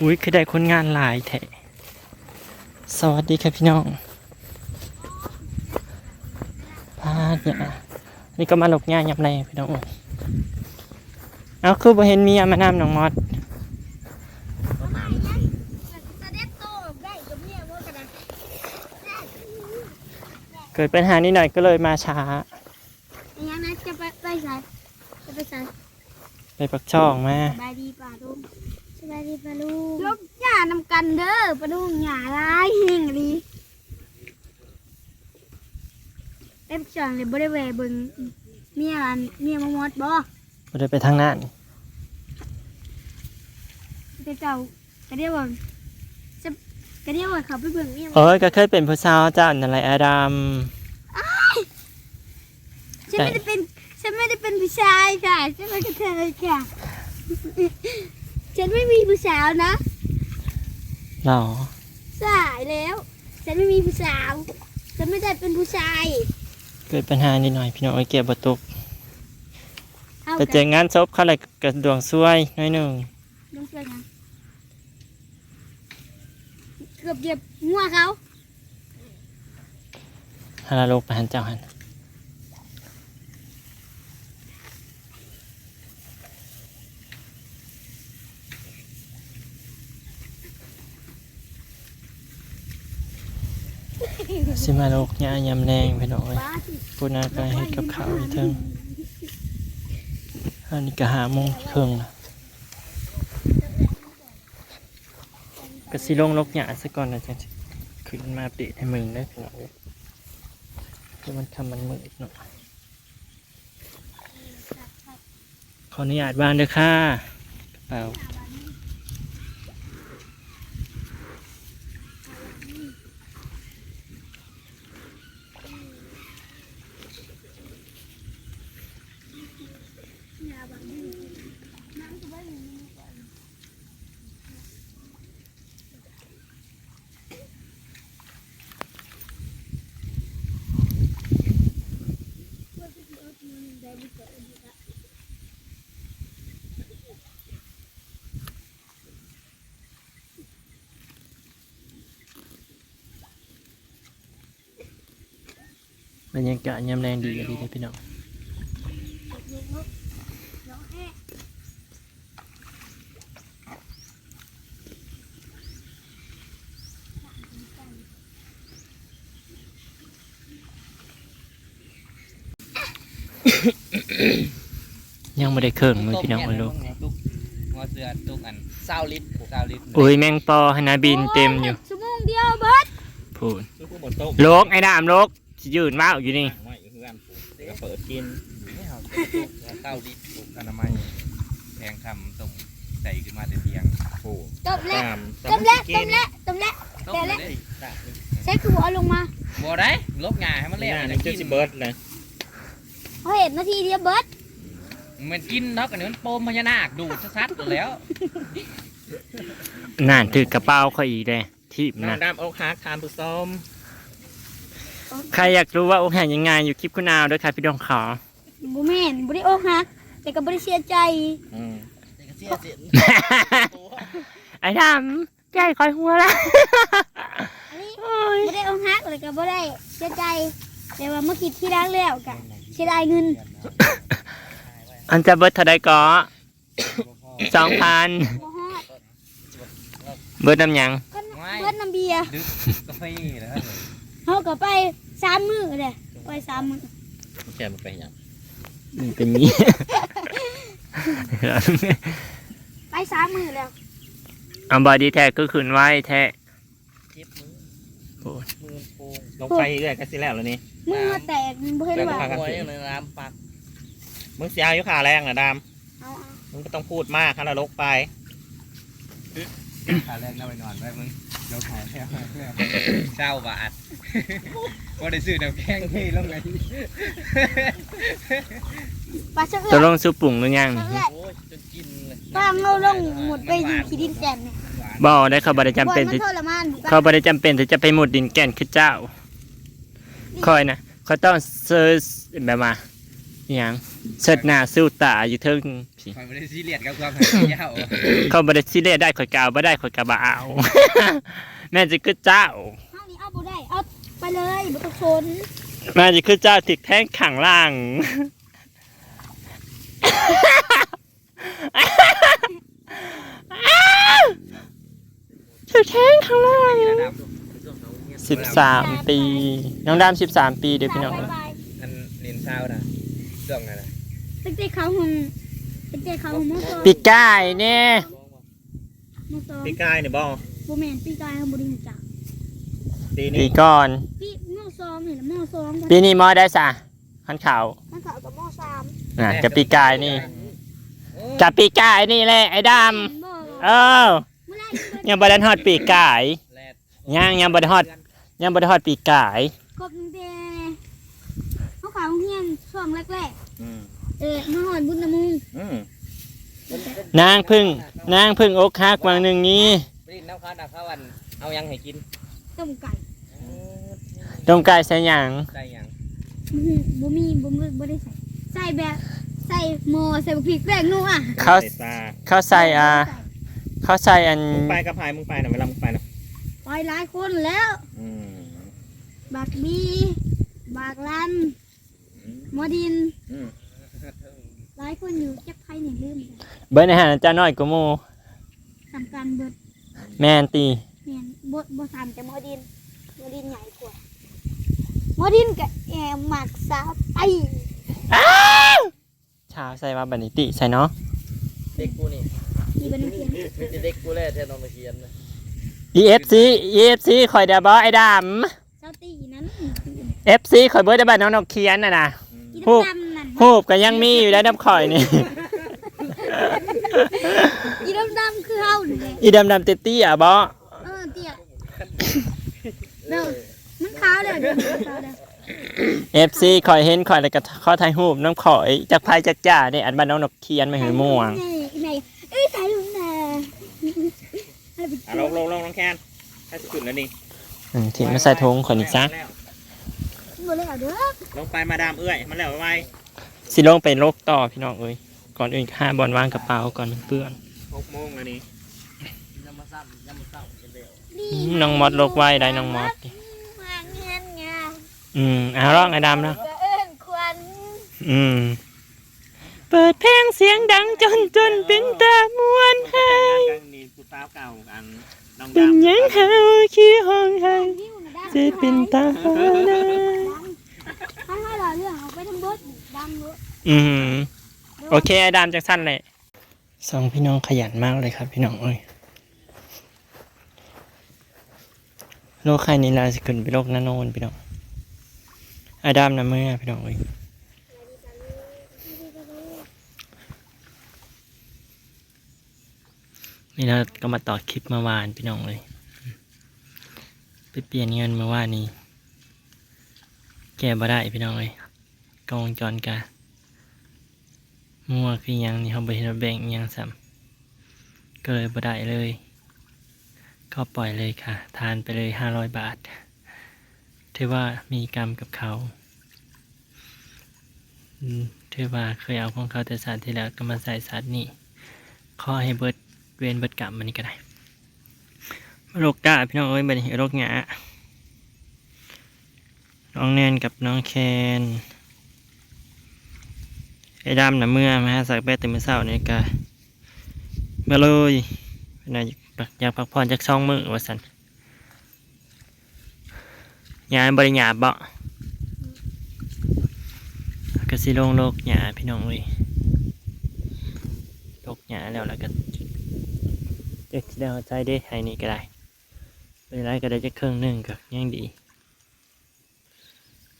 อุ้ยคือได้คนงานหลายแท้สวัสดีครับพี่น้องพาดเนี่ยนี่ก็มาหลกง่ายยับแรงพี่น้องเอาคือบ่เห็นเมียมานำน้องมอดจะได้โตได้กับเมียว่ากันนะเกิดปัญหานิดหน่อยก็เลยมาช้าอันนี้นะจะไปไปใส่จะไปใส่ไปปักช่องมาสบายดีป่าลุง สบายดีป่าลุงลบหญ้านำกันเด้อป่าลุงหญ้าลายเฮงดีเต็มจังเลยบ่ได้แหวเบิ่งเมียอันเมียมามดบ่บ่ได้ไปทางนั้นแต่เจ้าก็เรียกว่าจะก็เรียกว่าเขาไปเบิ่งเมียเอ้ยก็เคยเป็นผู้สาวเจ้านั่นแหละอาดัมฉันไม่ได้เป็นฉันไม่ได้เป็นผู้ชายค่ะฉันเป็นกระเทยค่ะ ฉันไม่มีผู้สาวนะหรอสายแล้ว ฉันไม่มีผู้สาว ฉันไม่ได้เป็นผู้ชายเกิดปัญหานิดหน่อยพี่น้องไอ้ยเก็บบ่ตกเอาแต่เจองานศพเขาเลยกระดวงซวยหน้อยหนึ่งน้องเชื่อนะเกือบเหยียบงัวเขาฮาราโลกไปหันเจ้าหัน สิมาลกยายำแรงพี่น้องเอ้ยบ้าสิพูนาก็เฮ็ดกับข้าวอีกเทิงอันนี้ก็หาโมงครึ่องละก็สิลงลกหยาซะก่อนนะจ๊ะขึ้นมาปเดตให้มึงได้พี่น้องเอ้ยคือมันคำมันมืดเนาะขออนุญาตวางเด้อค่ะกระเป๋า บรรยากาศยามแรงดีดีเลยพี่น้อง ไม่ได้เครื่องมือพี่น้องเลยลูกตุกงอเสือตุกอันเศร้าลิตรเศร้าลิตรอุ้ยแมงปอให้นาบินเต็มอยู่ชั่วโมงเดียวเบิดพูดตุกบนโต๊ะโลกไอ้ดามโลกสิยืนว่าวอยู่นี่ไม่คือการปลูกก็เปิดกินไม่เอาตุกเศร้าลิตรปลูกอนามัยแพงคำต้มใส่ขึ้นมาแต่เตียงปลูกจบแล้วตามจบแล้วจบแล้วจบแล้วต้มแต่เลละยใช้คือหัวเอาลงมาบ่ได้ลบงาให้มันเละนี่นะนี่กิจะนสิเบิร์ดเลยเขาเห็นนาทีเดียวเบิด มันกินเนาะกันนี้มันโปมพญานาคดูดซัดๆแล้วนั่นถือกระเป๋าเขาอีกเลยที่น้นะำดำอกหักทานผู้ส้มใครอยากรู้ว่าอกหักยังไงอยู่คลิปคุณอาวด้วยค่ะพี่ดองขอบุแม่นบุได้โอกหักแต่ก็บุได้เสียใจอืมไอ้ดำใจคอยหัวละอันนี้โอ้ยบุได้โอกหักเลยก็บุได้เสียใจแต่ว่าเมื่อคิดที่รักแล้วกะเสียดายเงิน อันจะเบิร์ดเท่าใดก็สองพันบ่ฮอดเบิร์ดน้ำหยังก็เบิดน้ำเบียร์ดึกกาแฟแล้วเขาก็ไปสามมื้อเลยไปสามมื้อแกมันไปยังนี่เป็นนี้ ไปสามมื้อแล้วเอาบอดี้แท้ก็คืนไว้แท้เจ็บมือโอ้ยมือโป่งลงไปเรื่อยก็สิแล้วแล้วนี่มือแตกบ่เห็นว่าหัวยังในน้ำปัก มึงเสียอายุขาแรงเหรอดามเอาเอามึงก็ต้องพูดมากถ้าเราลกไป ขาแรงน่าไปนอนไว้มึงยกขาแล้วเจ้าบาทก็ได้ซื้อน้ำแข็งให้ลงไงปลาเชื่จะอลงซุปปุ่งหรือยังเอื้อยโอ้ยจนกินเลยฟางเอาลงหมดไปอยู่ขี้ดินแก่นเนี่ยบอได้เขาบริจำเป็นบ่ที่มันทรมานบุกเขาบริจำเป็นที่จะไปหมุดดินแก่นคือเจ้าคอยนะเขาต้องเซิร์ชแบบว่าอหย่าง เสิร์ชหน้าสู้ตาอยู่เทิงสิคอยไม่ได้ซีเรียสกับความหายยาวเขาบริสิเลได้ข่อยกาวบ่ได้ข่อยกาบ่เอา แม่จะคือเจ้า ห้างนี้เอาบ่ได้ เอาไปเลยบ่ต้องชนแม่จะคือเจ้าติดแท่งขังล่าง ติดแท่งขังล่างสิบสามปี น้องดำสิบสามปีเดี๋ยวพี่น้องบ๊ายบาย อันนินเช้านะเรื่องอะไรตั้ง แต่เขาหงตั้งแต่เขาหงมอซอปีกายเนี่ยมอซอปีกายเนี่ยบ้องบ่แม่นปีกายเขาบ่ได้รู้จักปีปีนี้ก่อน ปีมอซองนี่แหละมอซองปีนี้มอได้สะขันข่าวมันเขากับมอสามน่ะกับปีกายนี่กับปีกายนี่แหละไอ้ดบ่ำเออเมื่อไหร่ยังบไดฮอดปีกายแรดยังยังบไดฮอดยังบไดฮอดปีกาย กบตั้งแต่เขาขายโรงเรียนช่วงแรกอืมๆ เออมาหอดบุญนะมึงอืมนางพึ่ง นางพึ่งอกหักวังหนึ่งนี้ไปดินน้ำข้าวหนักข้าววันเอายังให้กินต้มไก่ตรงกายใส่หยังได้ยัง บ่มีบ่มีบ่มีบ่ได้ใส่ใส่แบบใส่หม้อใส่บักพริกแป้งนัวเขาใส่ปลาเขาใส่อ่าเขาใส่อันมึงไปกับพายมึงไปหน่อยเวลามึงไปนะไปหลายคนแล้ว อืมบักบีบักลันหมอดิน อืม หลายคนอยู่จักไผนี่ลืมเบิร์นอาหารจ้าน้อยกว่าหมูสำคัญเบิดแมนตีแม่นบ่บ่ซ้ำแต่หมอดินหมอดินใหญ่กว่าหมอดินกับแอมหมักซาไอชาวใส่ว่าบันิติใส่เนาะเด็กกูนี่ที่เป็นนักเรียนมีแต่เด็กกูแล่แทนน้องตะเคียนนะ EFC EFC คอยเดบอไอ้ดเจ้าตีนั้นำ FC คอยเบิร์ดบ้านน้องนกเคียนน่ะนะอีฮูบดำๆนั่น หูบก็ยังมีอยู่แล้วน้ำข่อยนี่ อีดำๆคือเฮานี่แหละอีดำดำเตี้ยๆอะบอเออเตี้ยเด้อมันขาวแล้วเดี๋ยวมันขาวแล้ว FC คอยเห็นคอยแล้วก็ขอถ่ายรูปน้ำข่อยจากพายจากจ่าเนี่ยอันบ้านน้องนกเคียนไม่หือม่วงนี่ไหนเอ้ยถ่ายรูปน่ะให้ไปอะลงลงลงน้องแคนถ้าจะขึ้นแล้วนี่อืมที่มาใส่ทงขอยนี่ซะ บ่เลยเอาเด้อ ลงไปมาดามเอื้อย มันแล้วไว้ สิลงไปโลกต่อพี่น้องเอ้ยก่อนอื่นห้าบอลวางกระเป๋าก่อนมันเปื้อนหกโมงแล้วนี่อืมน้องมอดโลกไว้ได้น้องมอดนี่มาเงินไงอืมเอาร้องไอ้ดำเนาะก็เอิ้นควันอืมเปิดเพลงเสียงดังจนจนเป็นตามวนให้นี่กูสาวเก่าอันน้องเป็นดำหยังเฮาขี้ห้องให้วิวน่ะดังจะเป็นตาหาได้ ให้ให้เราเรื่องเอาไปทั้งเบิ ดดังเด้ออืมโอเคไอ้ดำจากสั้นเลยสองพี่น้องขยันมากเลยครับ พี่น้องเอ้ยโรคไข้นี้ลาสิขึ้นไปโรคนาโนนพี่น้องไอ้ดำนะเมื่อพี่น้องเอ้ยนี่เราก็มาต่อคลิปเมื่อวานพี่น้องเลยไปเปลี่ยนเงินเมื่อวานนี้ แก้บ่ได้พี่น้องเลย กล้องวงจรกามั่วคือยังนี่เขาบริเวณแบ่งยังซ้ำก็เลยบ่ได้เลย ก็ปล่อยเลยค่ะ ทานไปเลยห้าร้อยบาทถือว่ามีกรรมกับเขาถือว่าเคยเอาของเขาแต่ศาสตร์ที่แล้วก็มาใส่ศาสตร์นี่ขอให้เบิดเวรเบิดกรรมมันนี่ก็ได้โรคกาพี่น้องเอ้ยบัดนี้โรคหยาน้องแนนกับน้องแคน ไอ้ดำนะเมื่อมาหาสักแบตตื่นมาเช้านี่ก็มาเลยน่าอยากพักผ่อนจากสองมือว่าสันยายบริญาเบาะก็สิลงโลกหยาพี่น้องเว้ยโลกหยาแล้วแล้วก็จะสิได้เข้าใจได้ให้นี่ก็ได้เวลาก็ได้จะครึ่งหนึ่งก็ยังดี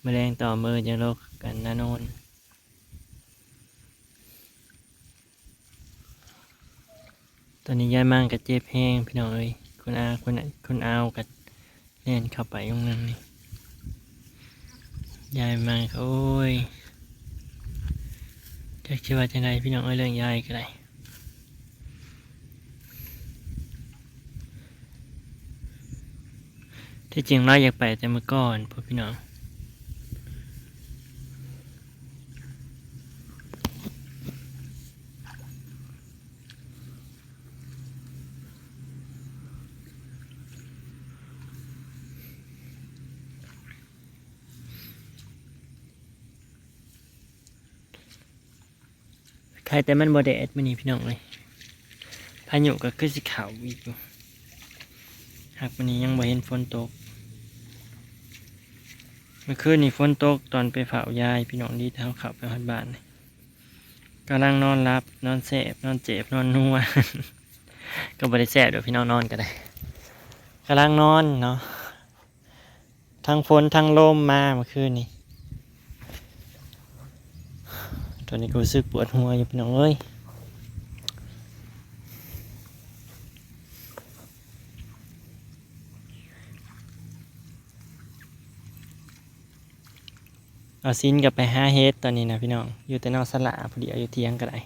แมลงต่อมือยังโลกกันนาโนน ตอนนี้ย้ายมั่งกับเจ็บแห้งพี่น้องเอ้ยคุณอาคุณคุณอาวกับเล่นเข้าไปตรงนั้นนี่ยายมั่งก็โอ้ยจะคิดว่าจะไงพี่น้องเอ้ยเรื่องยายก็ได้ที่จริงเราอยากไปแต่เมื่อก่อนพวกพี่น้อง รแต่มันบ่แดดมินีพี่น้องเลยพายุก็คือสิขาวอีกอยู่หากมื้อนี้ยังบ่เห็นฝนตก เมื่อคืนนี่ฝนตกตอนไปเฝ้ายายพี่น้องดีเท้าขับไปฮอดบ้านนี่กำลังนอนรับนอนแสบนอนเจ็บนอนนัวก็บ่ได้แสบเดี๋ยวพี่น้องนอนก็ได้กำลังนอนเนาะทั้งฝนทั้งลมมาเมื่อคืนนี่ ตอนนี้ก็รู้สึกปวดหัวอยู่พี่น้องเอ้ยเอาซินกับไปห้าเฮดตอนนี้นะพี่น้อง อยู่แต่นอกสละพอดีอายู่เที่ยงก็ได้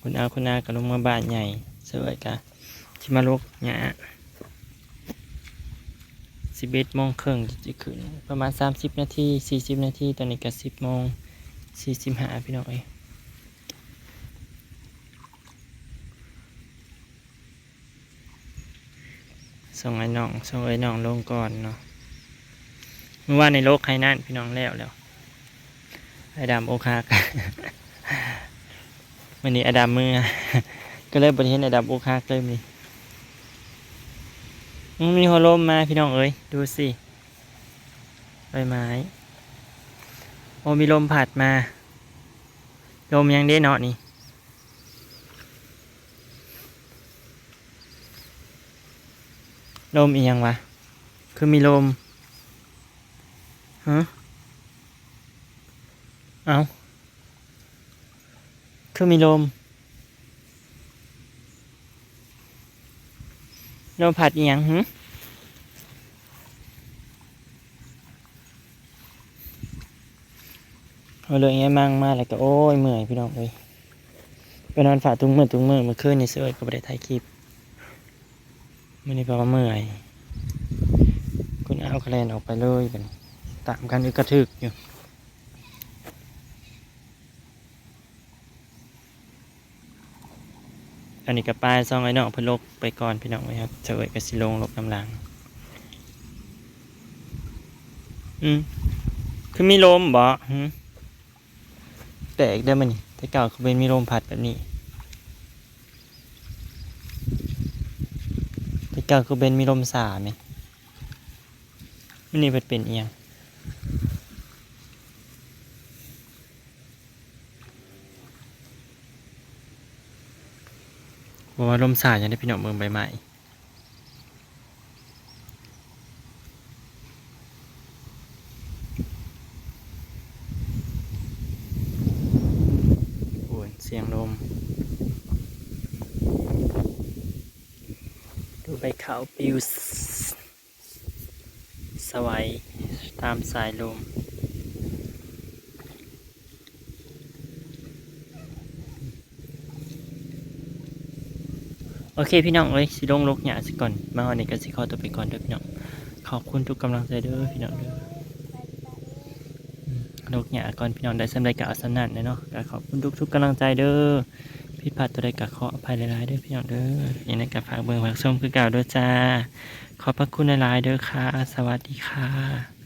คุณอาคุณอาก็ลงมาบ้านใหญ่สวยกะที่มาลุกเนี่ย สิบเอ็ดโมงครึ่งจะขึ้นประมาณสามสิบนาทีสี่สิบนาทีตอนนี้ก็สิบโมงสี่สิบห้าพี่น้องเอ้ยส่งไอ้น้องส่งไอ้น้องลงก่อนเนาะเมื่อวาในโลกไฮนั่นพี่น้องแล้วแล้วไอ้ดำโอคากวันนี้อดัมมือก็เลยบริเห็นอดัมโอคากเลยมี มีหัวลมมาพี่น้องเอ้ยดูสิใบไม้โอ้มีลมผัดมา ลมยังได้เนาะนี่ลมอีกยังวะ คือมีลมฮะเอาคือมีลม ลมพัดอหย่างหึเอาเลยไงมั่งมาแล้วก็โอ้ยเมื่อยพี่น้องเลยไปนอนฝ่าตุ้งมือตุ้งมือเมื่อคืนนี่เสื้อก็ไม่ได้ถ่ายคลิปมื่อนี้เพราะว่าเมื่อย คุณเอาคะแนนออกไปเลยกันตามกันอึกระทึกอยู่ อันนี้กับปลายซองไอ้น้องเพิ่นลกไปก่อนพี่น้องไว้ครับเฉยกับสิลงลกกำลัง อืมคือมีลมบ่แปลกได้อมันนี่แต่เก่าคือเป็นมีลมพัดแบบนี้แต่เก่าคือเป็นมีลมสาไหมมันนี่เป็นเป็นเอียง บอกว่าลมสาอย่างได้พี่น้องเมืองใบใหม่โอ้ยเสียงลม ดูใบขาวปิวสวัยตามสายลม โอเคพี่น้องเอ้ยสิลงลกหยาสิก่อน มาวันนี้ก็สิขอตัวไปก่อนเด้อพี่น้อง ขอบคุณทุกกำลังใจเด้อพี่น้องเด้อลกหยาก่อนพี่น้องได้สำเร็จกับอาสนันเนาะก็ขอบคุณทุกทุกๆกำลังใจเด้อผิดพลาดตัวใดก็ขออภัยหลายๆเด้อพี่น้องเด้อย่างนั้นก็ฝากเบิ่งฝากชมคือเก่าเด้อจ้า ขอบพระคุณหลายๆเด้อค่ะ สวัสดีค่ะ